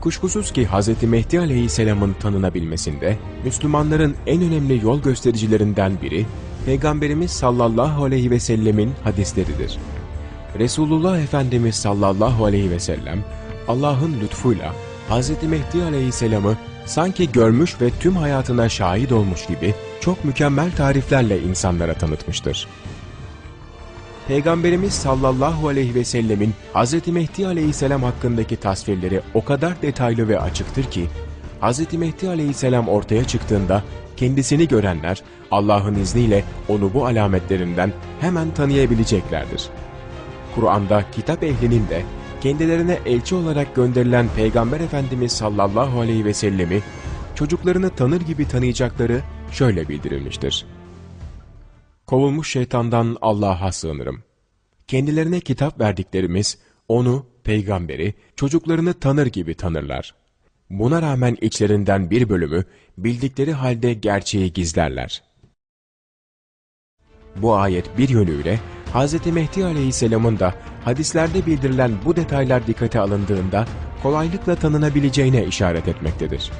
Kuşkusuz ki Hz. Mehdi Aleyhisselam'ın tanınabilmesinde Müslümanların en önemli yol göstericilerinden biri Peygamberimiz sallallahu aleyhi ve sellemin hadisleridir. Resulullah Efendimiz sallallahu aleyhi ve sellem Allah'ın lütfuyla Hz. Mehdi Aleyhisselam'ı sanki görmüş ve tüm hayatına şahit olmuş gibi çok mükemmel tariflerle insanlara tanıtmıştır. Peygamberimiz sallallahu aleyhi ve sellemin Hz. Mehdi aleyhisselam hakkındaki tasvirleri o kadar detaylı ve açıktır ki, Hz. Mehdi aleyhisselam ortaya çıktığında kendisini görenler Allah'ın izniyle onu bu alametlerinden hemen tanıyabileceklerdir. Kur'an'da kitap ehlinin de kendilerine elçi olarak gönderilen Peygamber Efendimiz sallallahu aleyhi ve sellemi çocuklarını tanır gibi tanıyacakları şöyle bildirilmiştir. Kovulmuş şeytandan Allah'a sığınırım. Kendilerine kitap verdiklerimiz, onu, peygamberi, çocuklarını tanır gibi tanırlar. Buna rağmen içlerinden bir bölümü, bildikleri halde gerçeği gizlerler. Bu ayet bir yönüyle, Hz. Mehdi Aleyhisselam'ın da hadislerde bildirilen bu detaylar dikkate alındığında kolaylıkla tanınabileceğine işaret etmektedir.